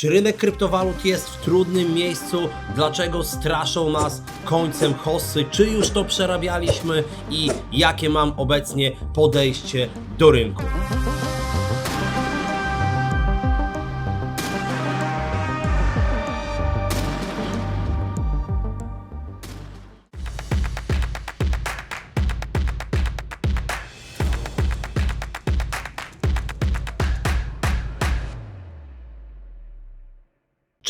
Czy rynek kryptowalut jest w trudnym miejscu? Dlaczego straszą nas końcem hossy? Czy już to przerabialiśmy? I jakie mam obecnie podejście do rynku?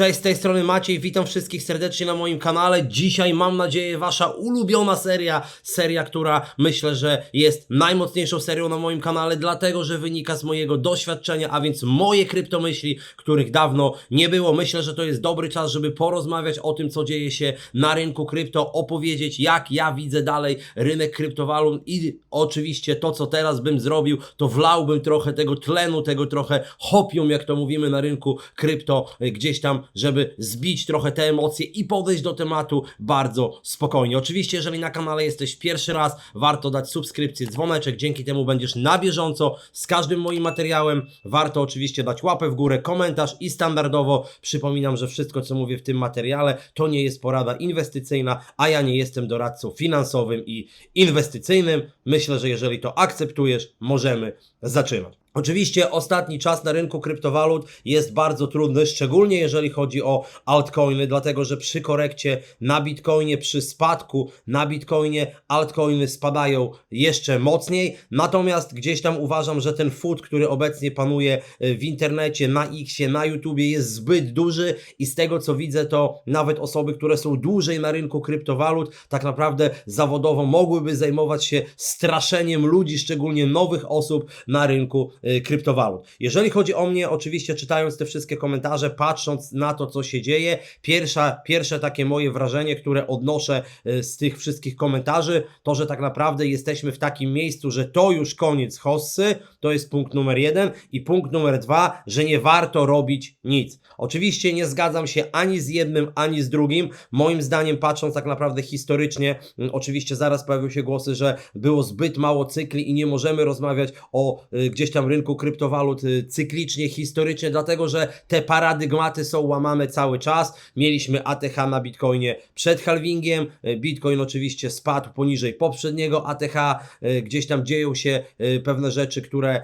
Cześć, z tej strony Maciej, witam wszystkich serdecznie na moim kanale. Dzisiaj mam nadzieję wasza ulubiona seria, seria, która myślę, że jest najmocniejszą serią na moim kanale, dlatego, że wynika z mojego doświadczenia, a więc moje kryptomyśli, których dawno nie było. Myślę, że to jest dobry czas, żeby porozmawiać o tym, co dzieje się na rynku krypto, opowiedzieć, jak ja widzę dalej rynek kryptowalut i oczywiście to, co teraz bym zrobił, to wlałbym trochę tego tlenu, tego trochę hopium, jak to mówimy na rynku krypto, gdzieś tam, żeby zbić trochę te emocje i podejść do tematu bardzo spokojnie. Oczywiście, jeżeli na kanale jesteś pierwszy raz, warto dać subskrypcję, dzwoneczek, dzięki temu będziesz na bieżąco z każdym moim materiałem. Warto oczywiście dać łapę w górę, komentarz i standardowo przypominam, że wszystko, co mówię w tym materiale, to nie jest porada inwestycyjna, a ja nie jestem doradcą finansowym i inwestycyjnym. Myślę, że jeżeli to akceptujesz, możemy zaczynać. Oczywiście ostatni czas na rynku kryptowalut jest bardzo trudny, szczególnie jeżeli chodzi o altcoiny, dlatego że przy korekcie na Bitcoinie, przy spadku na Bitcoinie altcoiny spadają jeszcze mocniej. Natomiast gdzieś tam uważam, że ten food, który obecnie panuje y, w internecie, na Xie, na YouTubie jest zbyt duży i z tego co widzę, to nawet osoby, które są dłużej na rynku kryptowalut, tak naprawdę zawodowo mogłyby zajmować się straszeniem ludzi, szczególnie nowych osób na rynku kryptowalut. Jeżeli chodzi o mnie, oczywiście czytając te wszystkie komentarze, patrząc na to, co się dzieje, pierwsza, pierwsze takie moje wrażenie, które odnoszę y, z tych wszystkich komentarzy, to, że tak naprawdę jesteśmy w takim miejscu, że to już koniec hossy, to jest punkt numer jeden i punkt numer dwa, że nie warto robić nic. Oczywiście nie zgadzam się ani z jednym, ani z drugim. Moim zdaniem, patrząc tak naprawdę historycznie, mm, oczywiście zaraz pojawią się głosy, że było zbyt mało cykli i nie możemy rozmawiać o y, gdzieś tam rynku kryptowalut y, cyklicznie, historycznie, dlatego że te paradygmaty są łamane cały czas. Mieliśmy ATH na Bitcoinie przed halvingiem, y, Bitcoin oczywiście spadł poniżej poprzedniego ATH, y, gdzieś tam dzieją się pewne rzeczy, które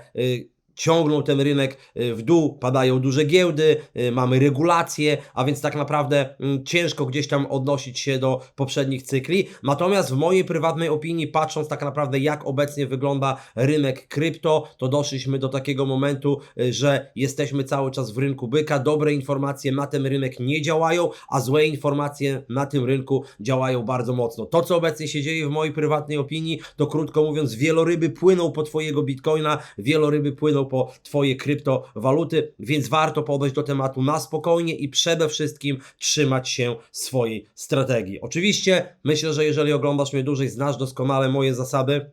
ciągną ten rynek y, w dół, padają duże giełdy, y, mamy regulacje, a więc tak naprawdę mm, ciężko gdzieś tam odnosić się do poprzednich cykli. Natomiast w mojej prywatnej opinii, patrząc tak naprawdę jak obecnie wygląda rynek krypto, to doszliśmy do takiego momentu, y, że jesteśmy cały czas w rynku byka. Dobre informacje na ten rynek nie działają, a złe informacje na tym rynku działają bardzo mocno. To, co obecnie się dzieje w mojej prywatnej opinii, to krótko mówiąc, wieloryby płyną po Twojego bitcoina, wieloryby płyną po Twoje kryptowaluty, więc warto podejść do tematu na spokojnie i przede wszystkim trzymać się swojej strategii. Oczywiście myślę, że jeżeli oglądasz mnie dłużej, znasz doskonale moje zasady.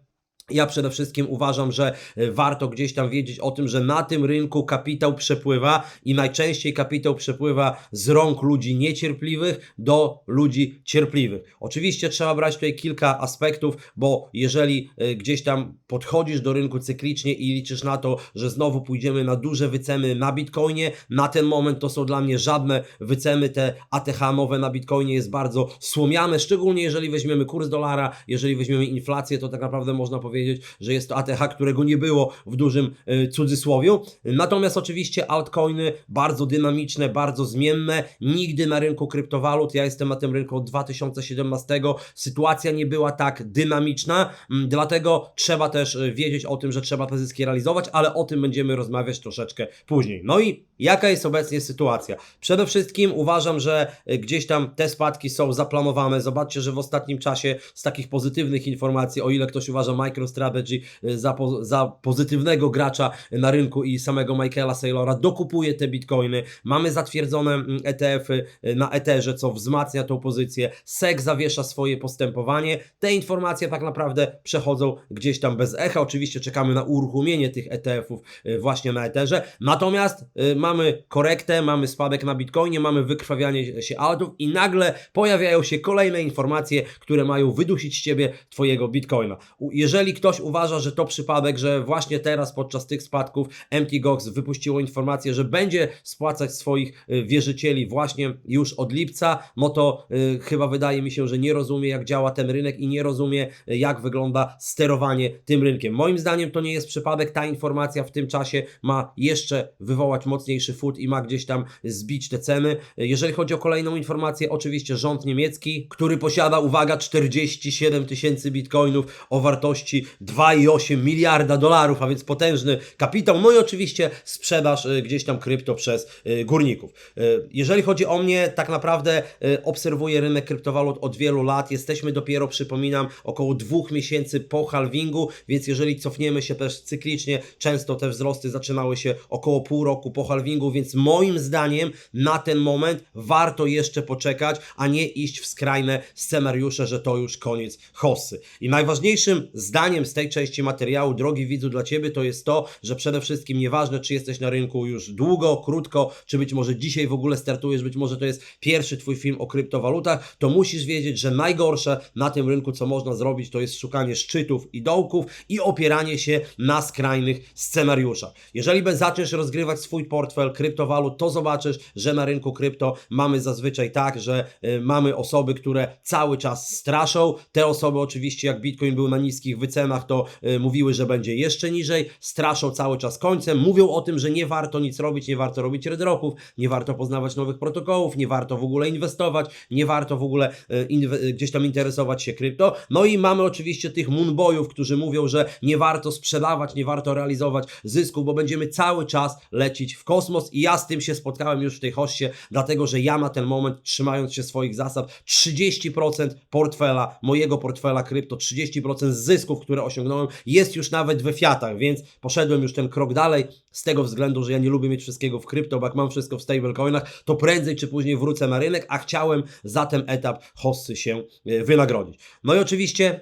Ja przede wszystkim uważam, że e, warto gdzieś tam wiedzieć o tym, że na tym rynku kapitał przepływa i najczęściej kapitał przepływa z rąk ludzi niecierpliwych do ludzi cierpliwych. Oczywiście trzeba brać tutaj kilka aspektów, bo jeżeli e, gdzieś tam podchodzisz do rynku cyklicznie i liczysz na to, że znowu pójdziemy na duże wyceny na Bitcoinie, na ten moment to są dla mnie żadne wyceny, te ATH nowe na Bitcoinie jest bardzo słomiane, szczególnie jeżeli weźmiemy kurs dolara, jeżeli weźmiemy inflację, to tak naprawdę można powiedzieć, że jest to ATH, którego nie było w dużym y, cudzysłowiu. Natomiast oczywiście altcoiny bardzo dynamiczne, bardzo zmienne, nigdy na rynku kryptowalut, ja jestem na tym rynku od 2017, sytuacja nie była tak dynamiczna, mm, dlatego trzeba też y, wiedzieć o tym, że trzeba te zyski realizować, ale o tym będziemy rozmawiać troszeczkę później. No i jaka jest obecnie sytuacja? Przede wszystkim uważam, że y, gdzieś tam te spadki są zaplanowane. Zobaczcie, że w ostatnim czasie z takich pozytywnych informacji, o ile ktoś uważa MicroStrategy y, za, po, za pozytywnego gracza na rynku i samego Michaela Saylora, dokupuje te bitcoiny. Mamy zatwierdzone mm, ETF-y y, na Etherze, co wzmacnia tą pozycję. SEC zawiesza swoje postępowanie. Te informacje tak naprawdę przechodzą gdzieś tam bez echa. Oczywiście czekamy na uruchomienie tych ETF-ów y, właśnie na Etherze. Natomiast mamy korektę, mamy spadek na Bitcoinie, mamy wykrwawianie się altów i nagle pojawiają się kolejne informacje, które mają wydusić z Ciebie Twojego Bitcoina. Jeżeli ktoś uważa, że to przypadek, że właśnie teraz podczas tych spadków MT Gox wypuściło informację, że będzie spłacać swoich y, wierzycieli właśnie już od lipca, no to y, chyba wydaje mi się, że nie rozumie jak działa ten rynek i nie rozumie y, jak wygląda sterowanie tym rynkiem. Moim zdaniem to nie jest przypadek, ta informacja w tym czasie ma jeszcze wywołać mocniejszy food i ma gdzieś tam zbić te ceny. Jeżeli chodzi o kolejną informację, oczywiście rząd niemiecki, który posiada, uwaga, 47 tysięcy bitcoinów o wartości 2,8 miliarda dolarów, a więc potężny kapitał. No i oczywiście sprzedaż y, gdzieś tam krypto przez y, górników. Y, Jeżeli chodzi o mnie, tak naprawdę obserwuję rynek kryptowalut od wielu lat. Jesteśmy dopiero, przypominam, około dwóch miesięcy po halvingu, więc jeżeli cofniemy się też cyklicznie, często te wzrosty zaczynały się około pół roku po halvingu, więc moim zdaniem na ten moment warto jeszcze poczekać, a nie iść w skrajne scenariusze, że to już koniec hossy. I najważniejszym zdaniem z tej części materiału, drogi widzu, dla Ciebie to jest to, że przede wszystkim nieważne, czy jesteś na rynku już długo, krótko, czy być może dzisiaj w ogóle startujesz, być może to jest pierwszy Twój film o kryptowalutach, to musisz wiedzieć, że najgorsze na tym rynku, co można zrobić, to jest szukanie szczytów i dołków i opieranie się na skrajnych scenariuszach. Jeżeli zaczniesz rozgrywać swój portfel kryptowalut, to zobaczysz, że na rynku krypto mamy zazwyczaj tak, że y, mamy osoby, które cały czas straszą. Te osoby oczywiście, jak Bitcoin był na niskich wycenach, to y, mówiły, że będzie jeszcze niżej, straszą cały czas końcem, mówią o tym, że nie warto nic robić, nie warto robić redropów, nie warto poznawać nowych protokołów, nie warto w ogóle inwestować, nie warto w ogóle y, y, gdzieś tam interesować się krypto. No i mamy oczywiście tych moonboyów, którzy mówią, że nie warto sprzedawać, nie warto realizować zysków, bo będziemy cały czas lecieć w kosmos i ja z tym się spotkałem już w tej hoście, dlatego że ja na ten moment, trzymając się swoich zasad, 30% portfela, mojego portfela krypto, 30% zysków, które osiągnąłem, jest już nawet we fiatach, więc poszedłem już ten krok dalej, z tego względu, że ja nie lubię mieć wszystkiego w krypto, bo jak mam wszystko w stablecoinach, to prędzej czy później wrócę na rynek, a chciałem za ten etap hossy się e, wynagrodzić. No i oczywiście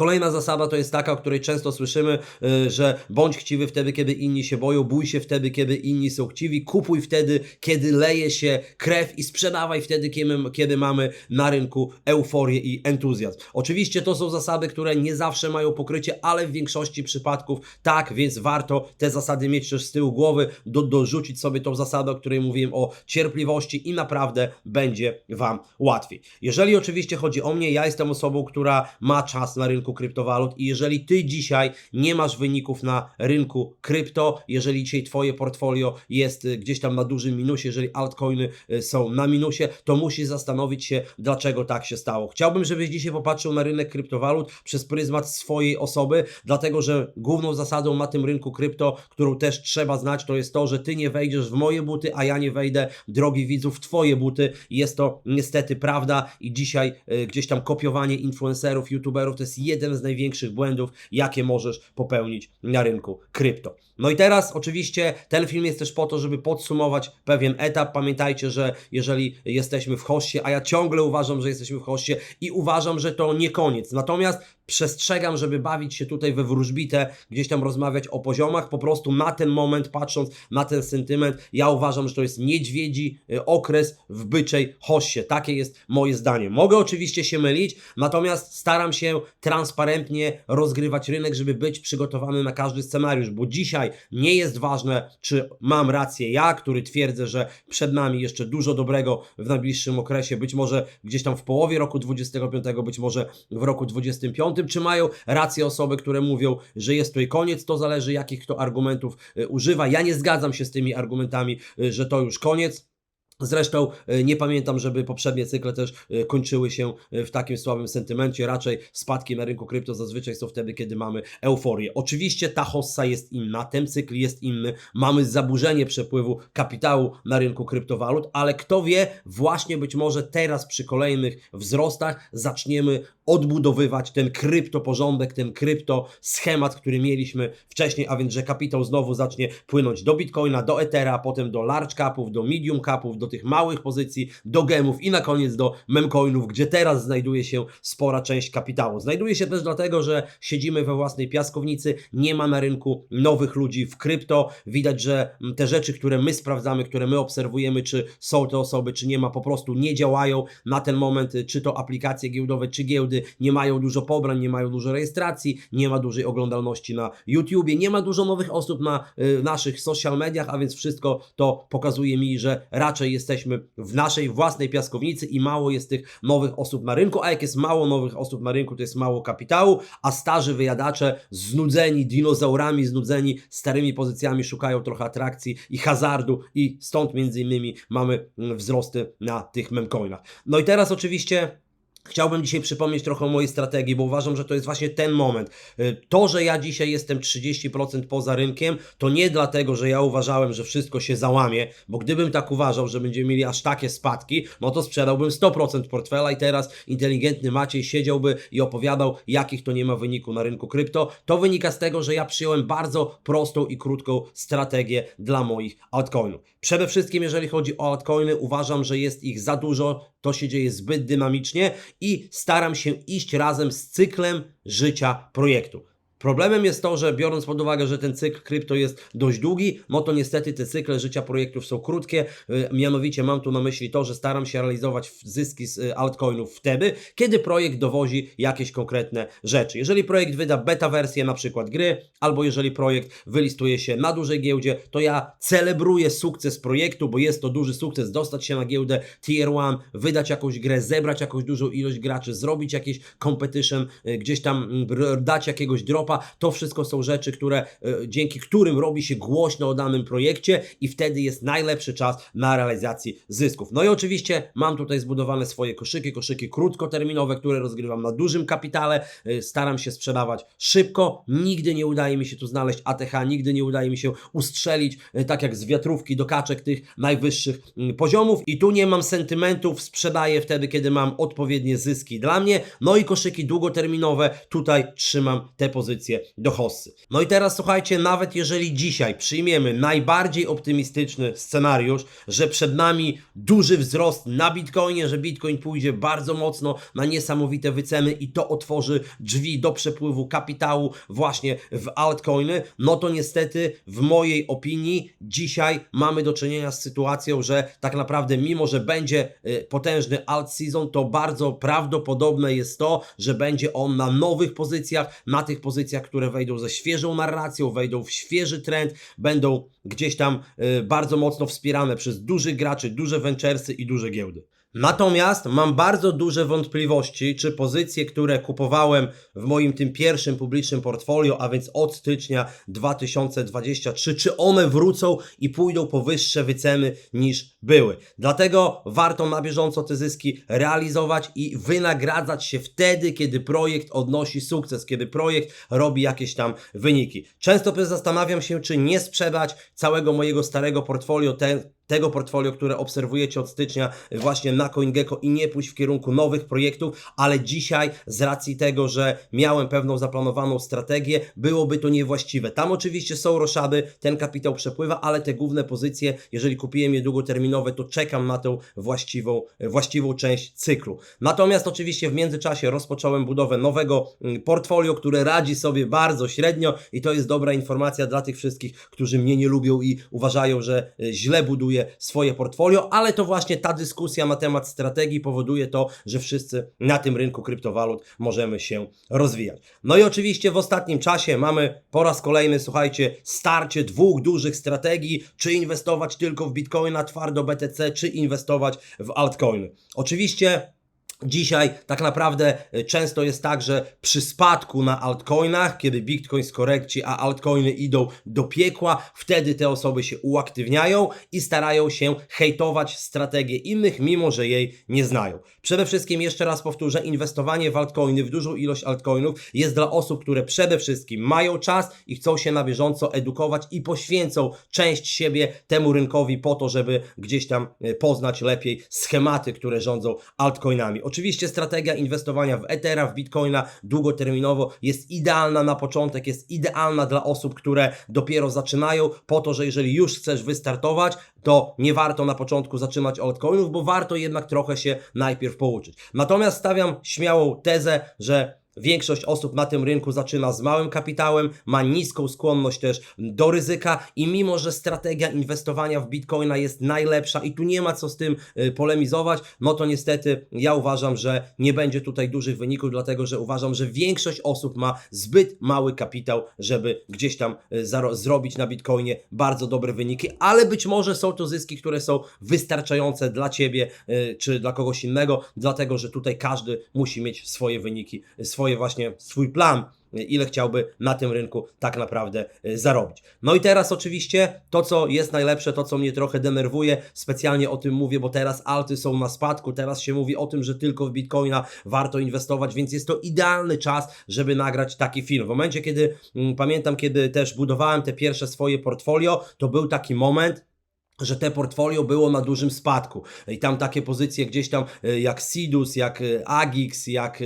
Kolejna zasada to jest taka, o której często słyszymy, y, że bądź chciwy wtedy, kiedy inni się boją, bój się wtedy, kiedy inni są chciwi, kupuj wtedy, kiedy leje się krew i sprzedawaj wtedy, kiedy, mamy na rynku euforię i entuzjazm. Oczywiście to są zasady, które nie zawsze mają pokrycie, ale w większości przypadków tak, więc warto te zasady mieć też z tyłu głowy, do, dorzucić sobie tą zasadę, o której mówiłem o cierpliwości i naprawdę będzie Wam łatwiej. Jeżeli oczywiście chodzi o mnie, ja jestem osobą, która ma czas na rynku kryptowalut i jeżeli Ty dzisiaj nie masz wyników na rynku krypto, jeżeli dzisiaj Twoje portfolio jest y, gdzieś tam na dużym minusie, jeżeli altcoiny y, są na minusie, to musisz zastanowić się, dlaczego tak się stało. Chciałbym, żebyś dzisiaj popatrzył na rynek kryptowalut przez pryzmat swojej osoby, dlatego że główną zasadą na tym rynku krypto, którą też trzeba znać, to jest to, że Ty nie wejdziesz w moje buty, a ja nie wejdę, drogi widzów, w Twoje buty. Jest to niestety prawda i dzisiaj y, gdzieś tam kopiowanie influencerów, youtuberów to jest jeden z największych błędów, jakie możesz popełnić na rynku krypto. No i teraz oczywiście ten film jest też po to, żeby podsumować pewien etap. Pamiętajcie, że jeżeli jesteśmy w hoście, a ja ciągle uważam, że jesteśmy w hoście i uważam, że to nie koniec. Natomiast przestrzegam, żeby bawić się tutaj we wróżbitę, gdzieś tam rozmawiać o poziomach, po prostu na ten moment, patrząc na ten sentyment, ja uważam, że to jest niedźwiedzi y, okres w byczej hoście. Takie jest moje zdanie. Mogę oczywiście się mylić, natomiast staram się transparentnie rozgrywać rynek, żeby być przygotowany na każdy scenariusz, bo dzisiaj nie jest ważne, czy mam rację ja, który twierdzę, że przed nami jeszcze dużo dobrego w najbliższym okresie, być może gdzieś tam w połowie roku 25, być może w roku 25, czy mają rację osoby, które mówią, że jest i koniec, to zależy jakich kto argumentów y, używa. Ja nie zgadzam się z tymi argumentami, y, że to już koniec. Zresztą e, nie pamiętam, żeby poprzednie cykle też e, kończyły się e, w takim słabym sentymencie. Raczej spadki na rynku krypto zazwyczaj są wtedy, kiedy mamy euforię. Oczywiście ta hossa jest inna, ten cykl jest inny. Mamy zaburzenie przepływu kapitału na rynku kryptowalut, ale kto wie, właśnie być może teraz przy kolejnych wzrostach zaczniemy odbudowywać ten kryptoporządek, ten krypto schemat, który mieliśmy wcześniej, a więc że kapitał znowu zacznie płynąć do Bitcoina, do Ethera, potem do large capów, do medium capów, do tych małych pozycji, do gemów i na koniec do memcoinów, gdzie teraz znajduje się spora część kapitału. Znajduje się też dlatego, że siedzimy we własnej piaskownicy, nie ma na rynku nowych ludzi w krypto. Widać, że mm, te rzeczy, które my sprawdzamy, które my obserwujemy, czy są te osoby, czy nie ma, po prostu nie działają na ten moment, y, czy to aplikacje giełdowe, czy giełdy, nie mają dużo pobrań, nie mają dużo rejestracji, nie ma dużej oglądalności na YouTubie, nie ma dużo nowych osób na y, naszych social mediach, a więc wszystko to pokazuje mi, że raczej jesteśmy w naszej własnej piaskownicy i mało jest tych nowych osób na rynku, a jak jest mało nowych osób na rynku, to jest mało kapitału, a starzy wyjadacze znudzeni dinozaurami, znudzeni starymi pozycjami szukają trochę atrakcji i hazardu i stąd między innymi mamy wzrosty na tych memcoinach. No i teraz oczywiście Chciałbym dzisiaj przypomnieć trochę o mojej strategii, bo uważam, że to jest właśnie ten moment. Y, To, że ja dzisiaj jestem 30% poza rynkiem, to nie dlatego, że ja uważałem, że wszystko się załamie, bo gdybym tak uważał, że będziemy mieli aż takie spadki, no to sprzedałbym 100% portfela i teraz inteligentny Maciej siedziałby i opowiadał, jakich to nie ma wyniku na rynku krypto. To wynika z tego, że ja przyjąłem bardzo prostą i krótką strategię dla moich altcoinów. Przede wszystkim, jeżeli chodzi o altcoiny, uważam, że jest ich za dużo, to się dzieje zbyt dynamicznie i staram się iść razem z cyklem życia projektu. Problemem jest to, że biorąc pod uwagę, że ten cykl krypto jest dość długi, no to niestety te cykle życia projektów są krótkie. Y, Mianowicie mam tu na myśli to, że staram się realizować zyski z y, altcoinów wtedy, kiedy projekt dowozi jakieś konkretne rzeczy. Jeżeli projekt wyda beta wersję na przykład gry, albo jeżeli projekt wylistuje się na dużej giełdzie, to ja celebruję sukces projektu, bo jest to duży sukces dostać się na giełdę Tier 1, wydać jakąś grę, zebrać jakąś dużą ilość graczy, zrobić jakiś competition, y, gdzieś tam mm, dać jakiegoś dropa. To wszystko są rzeczy, które y, dzięki którym robi się głośno o danym projekcie i wtedy jest najlepszy czas na realizacji zysków. No i oczywiście mam tutaj zbudowane swoje koszyki, koszyki krótkoterminowe, które rozgrywam na dużym kapitale. Y, Staram się sprzedawać szybko. Nigdy nie udaje mi się tu znaleźć ATH, nigdy nie udaje mi się ustrzelić, y, tak jak z wiatrówki do kaczek tych najwyższych mm, poziomów. I tu nie mam sentymentów, sprzedaję wtedy, kiedy mam odpowiednie zyski dla mnie. No i koszyki długoterminowe, tutaj trzymam te pozycje do hossy. No i teraz słuchajcie, nawet jeżeli dzisiaj przyjmiemy najbardziej optymistyczny scenariusz, że przed nami duży wzrost na Bitcoinie, że Bitcoin pójdzie bardzo mocno na niesamowite wyceny i to otworzy drzwi do przepływu kapitału właśnie w altcoiny, no to niestety w mojej opinii dzisiaj mamy do czynienia z sytuacją, że tak naprawdę mimo, że będzie y, potężny alt season, to bardzo prawdopodobne jest to, że będzie on na nowych pozycjach, na tych pozycjach, które wejdą ze świeżą narracją, wejdą w świeży trend, będą gdzieś tam y, bardzo mocno wspierane przez dużych graczy, duże venturesy i duże giełdy. Natomiast mam bardzo duże wątpliwości, czy pozycje, które kupowałem w moim tym pierwszym publicznym portfolio, a więc od stycznia 2023, czy one wrócą i pójdą po wyższe wyceny niż były. Dlatego warto na bieżąco te zyski realizować i wynagradzać się wtedy, kiedy projekt odnosi sukces, kiedy projekt robi jakieś tam wyniki. Często zastanawiam się, czy nie sprzedać całego mojego starego portfolio, ten, tego portfolio, które obserwujecie od stycznia właśnie na CoinGecko i nie pójść w kierunku nowych projektów, ale dzisiaj z racji tego, że miałem pewną zaplanowaną strategię, byłoby to niewłaściwe. Tam oczywiście są roszady, ten kapitał przepływa, ale te główne pozycje, jeżeli kupiłem je długoterminowe, to czekam na tą właściwą, właściwą część cyklu. Natomiast oczywiście w międzyczasie rozpocząłem budowę nowego mm, portfolio, które radzi sobie bardzo średnio i to jest dobra informacja dla tych wszystkich, którzy mnie nie lubią i uważają, że y, źle buduję swoje portfolio, ale to właśnie ta dyskusja na temat strategii powoduje to, że wszyscy na tym rynku kryptowalut możemy się rozwijać. No i oczywiście w ostatnim czasie mamy po raz kolejny, słuchajcie, starcie dwóch dużych strategii, czy inwestować tylko w Bitcoina, twardo BTC, czy inwestować w altcoiny. Oczywiście Dzisiaj tak naprawdę y, często jest tak, że przy spadku na altcoinach, kiedy Bitcoin skorekci, a altcoiny idą do piekła, wtedy te osoby się uaktywniają i starają się hejtować strategię innych, mimo że jej nie znają. Przede wszystkim, jeszcze raz powtórzę, inwestowanie w altcoiny, w dużą ilość altcoinów jest dla osób, które przede wszystkim mają czas i chcą się na bieżąco edukować i poświęcą część siebie temu rynkowi po to, żeby gdzieś tam y, poznać lepiej schematy, które rządzą altcoinami. Oczywiście strategia inwestowania w Ethera, w Bitcoina długoterminowo jest idealna na początek, jest idealna dla osób, które dopiero zaczynają, po to, że jeżeli już chcesz wystartować, to nie warto na początku zaczynać altcoinów, bo warto jednak trochę się najpierw pouczyć. Natomiast stawiam śmiałą tezę, że Większość osób na tym rynku zaczyna z małym kapitałem, ma niską skłonność też do ryzyka i mimo, że strategia inwestowania w Bitcoina jest najlepsza i tu nie ma co z tym y, polemizować, no to niestety ja uważam, że nie będzie tutaj dużych wyników, dlatego że uważam, że większość osób ma zbyt mały kapitał, żeby gdzieś tam y, zrobić na Bitcoinie bardzo dobre wyniki, ale być może są to zyski, które są wystarczające dla Ciebie y, czy dla kogoś innego, dlatego że tutaj każdy musi mieć swoje wyniki, swoje właśnie, swój plan, ile chciałby na tym rynku tak naprawdę y, zarobić. No i teraz oczywiście to, co jest najlepsze, to, co mnie trochę denerwuje, specjalnie o tym mówię, bo teraz alty są na spadku, teraz się mówi o tym, że tylko w Bitcoina warto inwestować, więc jest to idealny czas, żeby nagrać taki film. W momencie, kiedy, mm, pamiętam, kiedy też budowałem te pierwsze swoje portfolio, to był taki moment, że te portfolio było na dużym spadku. I tam takie pozycje gdzieś tam e, jak Sidus, jak e, Agix, jak e,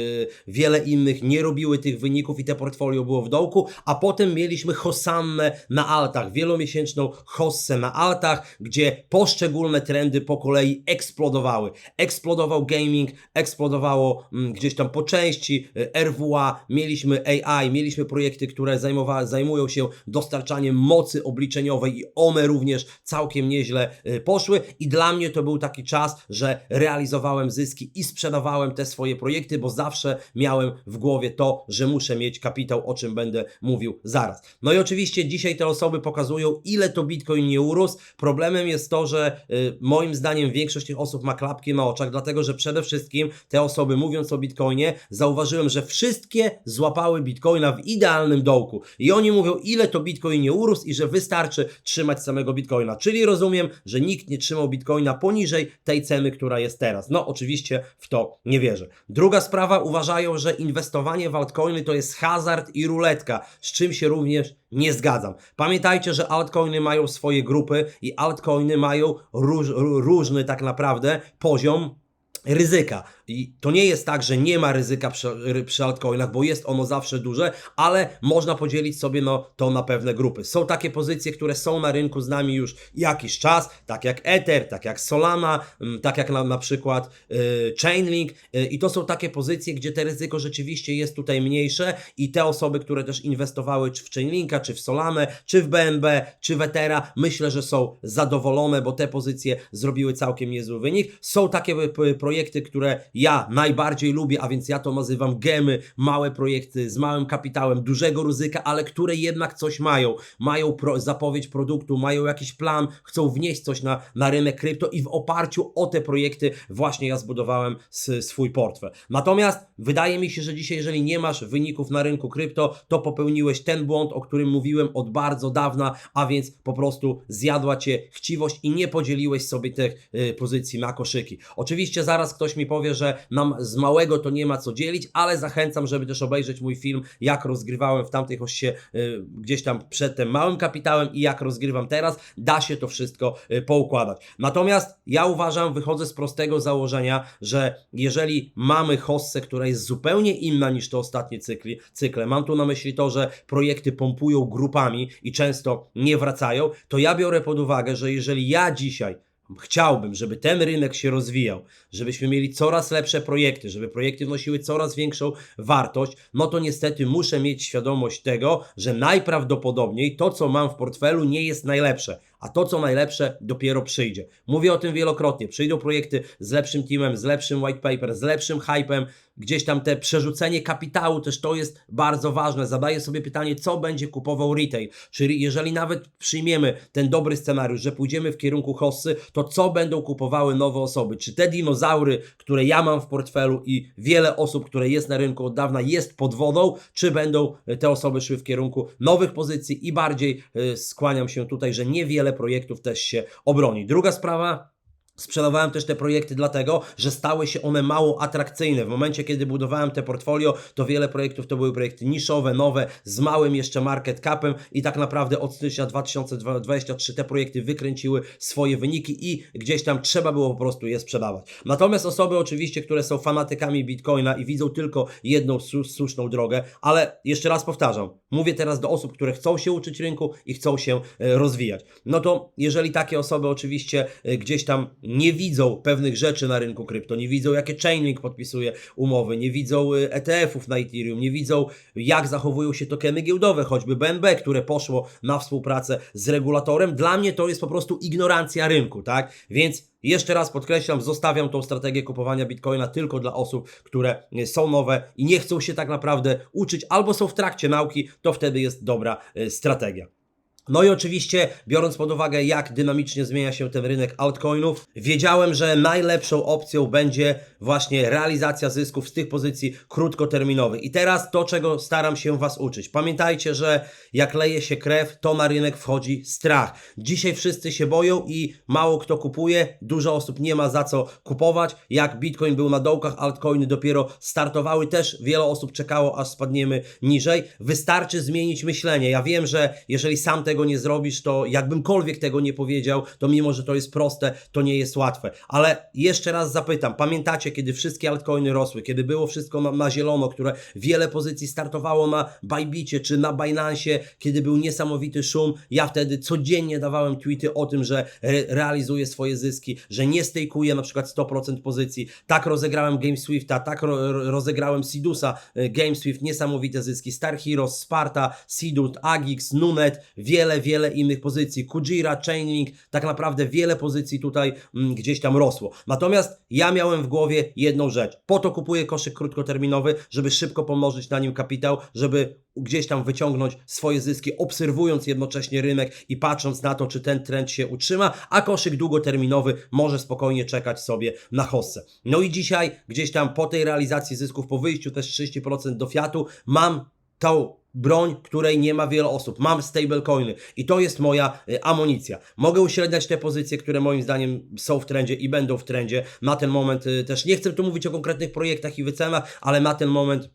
wiele innych nie robiły tych wyników i te portfolio było w dołku, a potem mieliśmy Hossannę na altach, wielomiesięczną hossę na altach, gdzie poszczególne trendy po kolei eksplodowały. Eksplodował gaming, eksplodowało mm, gdzieś tam po części RWA, mieliśmy AI, mieliśmy projekty, które zajmowa- zajmują się dostarczaniem mocy obliczeniowej i one również całkiem nieźle y, poszły i dla mnie to był taki czas, że realizowałem zyski i sprzedawałem te swoje projekty, bo zawsze miałem w głowie to, że muszę mieć kapitał, o czym będę mówił zaraz. No i oczywiście dzisiaj te osoby pokazują, ile to Bitcoin nie urósł. Problemem jest to, że y, moim zdaniem większość tych osób ma klapki na oczach, dlatego że przede wszystkim te osoby mówiąc o Bitcoinie, zauważyłem, że wszystkie złapały Bitcoina w idealnym dołku. I oni mówią, ile to Bitcoin nie urósł i że wystarczy trzymać samego Bitcoina. Czyli rozumiem, że nikt nie trzymał Bitcoina poniżej tej ceny, która jest teraz. No, oczywiście w to nie wierzę. Druga sprawa, uważają, że inwestowanie w altcoiny to jest hazard i ruletka, z czym się również nie zgadzam. Pamiętajcie, że altcoiny mają swoje grupy i altcoiny mają róż, ró- różny tak naprawdę poziom ryzyka. I to nie jest tak, że nie ma ryzyka przy, przy altcoinach, bo jest ono zawsze duże, ale można podzielić sobie no, to na pewne grupy. Są takie pozycje, które są na rynku z nami już jakiś czas, tak jak Ether, tak jak Solana, mm, tak jak na, na przykład y, Chainlink y, i to są takie pozycje, gdzie te ryzyko rzeczywiście jest tutaj mniejsze i te osoby, które też inwestowały czy w Chainlinka, czy w Solanę, czy w BNB, czy w Ethera, myślę, że są zadowolone, bo te pozycje zrobiły całkiem niezły wynik. Są takie y, projekty, które ja najbardziej lubię, a więc ja to nazywam gemy, małe projekty z małym kapitałem, dużego ryzyka, ale które jednak coś mają. Mają pro, zapowiedź produktu, mają jakiś plan, chcą wnieść coś na, na rynek krypto i w oparciu o te projekty właśnie ja zbudowałem swój portfel. Natomiast wydaje mi się, że dzisiaj, jeżeli nie masz wyników na rynku krypto, to popełniłeś ten błąd, o którym mówiłem od bardzo dawna, a więc po prostu zjadła cię chciwość i nie podzieliłeś sobie tych y, pozycji na koszyki. Oczywiście zaraz ktoś mi powie, że nam z małego to nie ma co dzielić, ale zachęcam, żeby też obejrzeć mój film, jak rozgrywałem w tamtej hoście y, gdzieś tam przed tym małym kapitałem i jak rozgrywam teraz. Da się to wszystko y, poukładać. Natomiast ja uważam, wychodzę z prostego założenia, że jeżeli mamy hossę, która jest zupełnie inna niż te ostatnie cykli, cykle, mam tu na myśli to, że projekty pompują grupami i często nie wracają, to ja biorę pod uwagę, że jeżeli ja dzisiaj Chciałbym, żeby ten rynek się rozwijał, żebyśmy mieli coraz lepsze projekty, żeby projekty wnosiły coraz większą wartość, no to niestety muszę mieć świadomość tego, że najprawdopodobniej to, co mam w portfelu, nie jest najlepsze, a to, co najlepsze, dopiero przyjdzie. Mówię o tym wielokrotnie. Przyjdą projekty z lepszym teamem, z lepszym white paper, z lepszym hypem, gdzieś tam te przerzucenie kapitału, też to jest bardzo ważne. Zadaję sobie pytanie, co będzie kupował retail. Czyli jeżeli nawet przyjmiemy ten dobry scenariusz, że pójdziemy w kierunku hossy, to co będą kupowały nowe osoby? Czy te dinozaury, które ja mam w portfelu i wiele osób, które jest na rynku od dawna, jest pod wodą, czy będą te osoby szły w kierunku nowych pozycji i bardziej y, skłaniam się tutaj, że niewiele projektów też się obroni. Druga sprawa, Sprzedawałem też te projekty dlatego, że stały się one mało atrakcyjne. W momencie, kiedy budowałem te portfolio, to wiele projektów to były projekty niszowe, nowe, z małym jeszcze market capem i tak naprawdę od stycznia 2023 te projekty wykręciły swoje wyniki i gdzieś tam trzeba było po prostu je sprzedawać. Natomiast osoby oczywiście, które są fanatykami Bitcoina i widzą tylko jedną słuszną drogę, ale jeszcze raz powtarzam, mówię teraz do osób, które chcą się uczyć rynku i chcą się e, rozwijać. No to jeżeli takie osoby oczywiście e, gdzieś tam nie widzą pewnych rzeczy na rynku krypto, nie widzą jakie Chainlink podpisuje umowy, nie widzą e, ETF-ów na Ethereum, nie widzą jak zachowują się tokeny giełdowe, choćby BNB, które poszło na współpracę z regulatorem, dla mnie to jest po prostu ignorancja rynku, tak? Więc jeszcze raz podkreślam, zostawiam tą strategię kupowania bitcoina tylko dla osób, które e, są nowe i nie chcą się tak naprawdę uczyć albo są w trakcie nauki, to wtedy jest dobra e, strategia. No i oczywiście, biorąc pod uwagę, jak dynamicznie zmienia się ten rynek altcoinów, wiedziałem, że najlepszą opcją będzie właśnie realizacja zysków z tych pozycji krótkoterminowych. I teraz to, czego staram się Was uczyć. Pamiętajcie, że jak leje się krew, to na rynek wchodzi strach. Dzisiaj wszyscy się boją i mało kto kupuje, dużo osób nie ma za co kupować. Jak Bitcoin był na dołkach, altcoiny dopiero startowały, też wiele osób czekało, aż spadniemy niżej. Wystarczy zmienić myślenie. Ja wiem, że jeżeli sam tego nie zrobisz, to jakbymkolwiek tego nie powiedział, to mimo, że to jest proste, to nie jest łatwe. Ale jeszcze raz zapytam, pamiętacie, kiedy wszystkie altcoiny rosły, kiedy było wszystko na, na zielono, które wiele pozycji startowało na Bybicie czy na Binance, kiedy był niesamowity szum, ja wtedy codziennie dawałem tweety o tym, że re realizuję swoje zyski, że nie stejkuję na przykład 100% pozycji. Tak rozegrałem Game Swifta, tak ro rozegrałem Sidusa, y, Game Swift, niesamowite zyski, Star Heroes, Sparta, Sidut, Agix, Nunet, wiele, wiele innych pozycji, Kujira, Chainlink, tak naprawdę wiele pozycji tutaj mm, gdzieś tam rosło. Natomiast ja miałem w głowie jedną rzecz. Po to kupuję koszyk krótkoterminowy, żeby szybko pomnożyć na nim kapitał, żeby gdzieś tam wyciągnąć swoje zyski, obserwując jednocześnie rynek i patrząc na to, czy ten trend się utrzyma, a koszyk długoterminowy może spokojnie czekać sobie na hossę. No i dzisiaj, gdzieś tam po tej realizacji zysków, po wyjściu też 30% do fiatu, mam tą broń, której nie ma wiele osób. Mam stablecoiny i to jest moja y, amunicja. Mogę uśredniać te pozycje, które moim zdaniem są w trendzie i będą w trendzie. Na ten moment y, też nie chcę tu mówić o konkretnych projektach i wycenach, ale na ten moment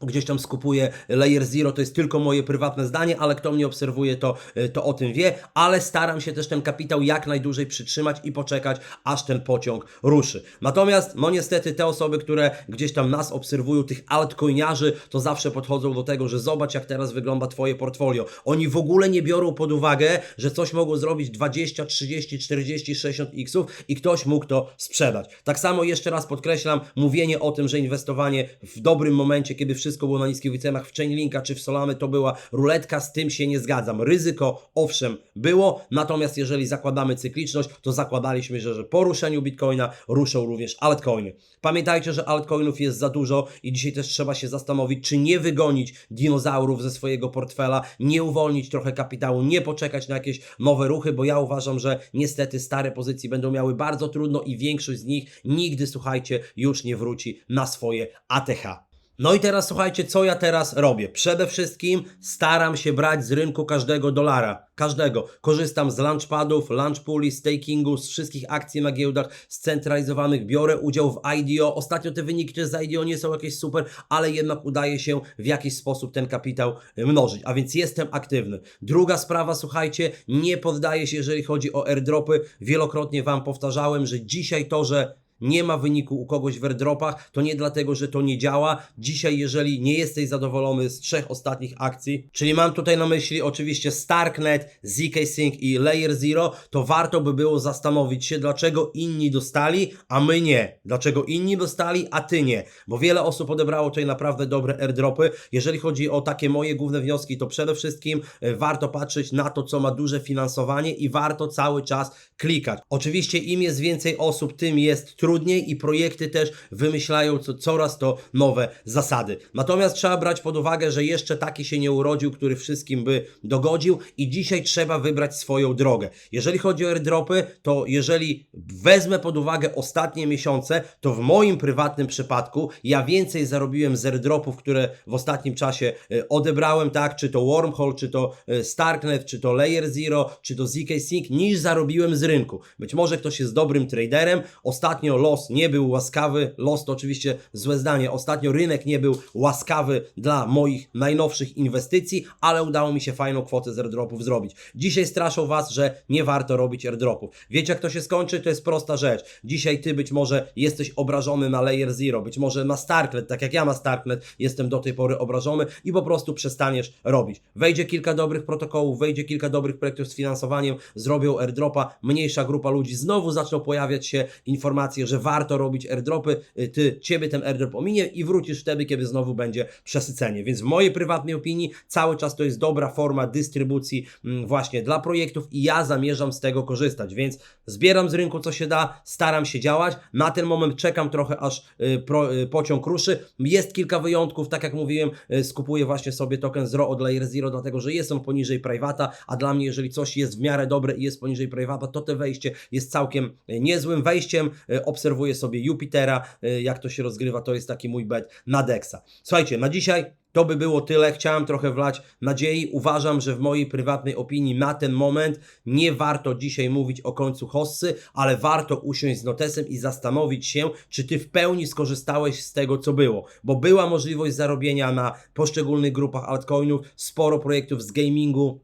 gdzieś tam skupuję Layer Zero, to jest tylko moje prywatne zdanie, ale kto mnie obserwuje, to, y, to o tym wie, ale staram się też ten kapitał jak najdłużej przytrzymać i poczekać, aż ten pociąg ruszy. Natomiast, no niestety te osoby, które gdzieś tam nas obserwują, tych altcoiniarzy, to zawsze podchodzą do tego, że zobacz jak teraz wygląda Twoje portfolio. Oni w ogóle nie biorą pod uwagę, że coś mogło zrobić 20, 30, 40, 60 xów i ktoś mógł to sprzedać. Tak samo jeszcze raz podkreślam, mówienie o tym, że inwestowanie w dobrym momencie, kiedy wszystko było na niskich wycenach w Chainlinka czy w Solamy, to była ruletka, z tym się nie zgadzam. Ryzyko owszem było, natomiast jeżeli zakładamy cykliczność, to zakładaliśmy, że, że po ruszeniu Bitcoina ruszą również altcoiny. Pamiętajcie, że altcoinów jest za dużo i dzisiaj też trzeba się zastanowić, czy nie wygonić dinozaurów ze swojego portfela, nie uwolnić trochę kapitału, nie poczekać na jakieś nowe ruchy, bo ja uważam, że niestety stare pozycje będą miały bardzo trudno i większość z nich nigdy, słuchajcie, już nie wróci na swoje ATH. No i teraz słuchajcie, co ja teraz robię. Przede wszystkim staram się brać z rynku każdego dolara. Każdego. Korzystam z launchpadów, launchpooli, stakingu, z wszystkich akcji na giełdach scentralizowanych. Biorę udział w IDO. Ostatnio te wyniki też z IDO nie są jakieś super, ale jednak udaje się w jakiś sposób ten kapitał mnożyć. A więc jestem aktywny. Druga sprawa, słuchajcie, nie poddaję się, jeżeli chodzi o airdropy. Wielokrotnie Wam powtarzałem, że dzisiaj to, że nie ma wyniku u kogoś w airdropach, to nie dlatego, że to nie działa. Dzisiaj, jeżeli nie jesteś zadowolony z trzech ostatnich akcji, czyli mam tutaj na myśli oczywiście Starknet, ZK Sync i Layer Zero, to warto by było zastanowić się, dlaczego inni dostali, a my nie. Dlaczego inni dostali, a ty nie. Bo wiele osób odebrało tutaj naprawdę dobre airdropy. Jeżeli chodzi o takie moje główne wnioski, to przede wszystkim e, warto patrzeć na to, co ma duże finansowanie i warto cały czas klikać. Oczywiście im jest więcej osób, tym jest trudniej trudniej i projekty też wymyślają co, coraz to nowe zasady. Natomiast trzeba brać pod uwagę, że jeszcze taki się nie urodził, który wszystkim by dogodził i dzisiaj trzeba wybrać swoją drogę. Jeżeli chodzi o airdropy, to jeżeli wezmę pod uwagę ostatnie miesiące, to w moim prywatnym przypadku ja więcej zarobiłem z airdropów, które w ostatnim czasie e, odebrałem, tak, czy to Wormhole, czy to e, Starknet, czy to Layer Zero, czy to ZK Sync, niż zarobiłem z rynku. Być może ktoś jest dobrym traderem, ostatnio los nie był łaskawy, los to oczywiście złe zdanie, ostatnio rynek nie był łaskawy dla moich najnowszych inwestycji, ale udało mi się fajną kwotę z airdropów zrobić. Dzisiaj straszą Was, że nie warto robić airdropów. Wiecie jak to się skończy? To jest prosta rzecz. Dzisiaj Ty być może jesteś obrażony na Layer Zero, być może na Starknet, tak jak ja na Starknet jestem do tej pory obrażony i po prostu przestaniesz robić. Wejdzie kilka dobrych protokołów, wejdzie kilka dobrych projektów z finansowaniem, zrobią airdropa, mniejsza grupa ludzi, znowu zaczną pojawiać się informacje, że warto robić airdropy, y, ty, ciebie ten airdrop ominie i wrócisz wtedy, kiedy znowu będzie przesycenie. Więc w mojej prywatnej opinii cały czas to jest dobra forma dystrybucji mm, właśnie dla projektów i ja zamierzam z tego korzystać, więc zbieram z rynku co się da, staram się działać. Na ten moment czekam trochę aż y, pro, y, pociąg ruszy. Jest kilka wyjątków, tak jak mówiłem, skupuję właśnie sobie token ZRO od Layer Zero, dlatego że jest on poniżej privata, a dla mnie jeżeli coś jest w miarę dobre i jest poniżej privata, to te wejście jest całkiem niezłym wejściem. Y, Obserwuję sobie Jupitera, y, jak to się rozgrywa, to jest taki mój bet na Dexa. Słuchajcie, na dzisiaj to by było tyle. Chciałem trochę wlać nadziei. Uważam, że w mojej prywatnej opinii na ten moment nie warto dzisiaj mówić o końcu hossy, ale warto usiąść z notesem i zastanowić się, czy ty w pełni skorzystałeś z tego, co było. Bo była możliwość zarobienia na poszczególnych grupach altcoinów, sporo projektów z gamingu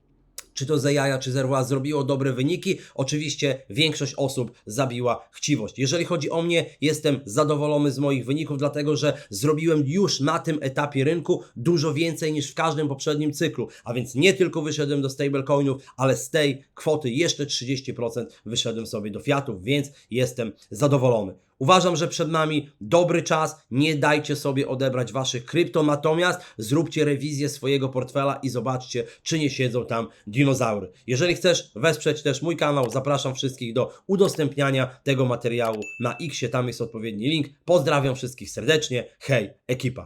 czy to Zejaja, czy Zerwa zrobiło dobre wyniki. Oczywiście większość osób zabiła chciwość. Jeżeli chodzi o mnie, jestem zadowolony z moich wyników, dlatego że zrobiłem już na tym etapie rynku dużo więcej niż w każdym poprzednim cyklu. A więc nie tylko wyszedłem do stablecoinów, ale z tej kwoty jeszcze 30% wyszedłem sobie do fiatów, więc jestem zadowolony. Uważam, że przed nami dobry czas. Nie dajcie sobie odebrać waszych krypto, natomiast zróbcie rewizję swojego portfela i zobaczcie, czy nie siedzą tam dinozaury. Jeżeli chcesz wesprzeć też mój kanał, zapraszam wszystkich do udostępniania tego materiału na X, tam jest odpowiedni link. Pozdrawiam wszystkich serdecznie. Hej, ekipa.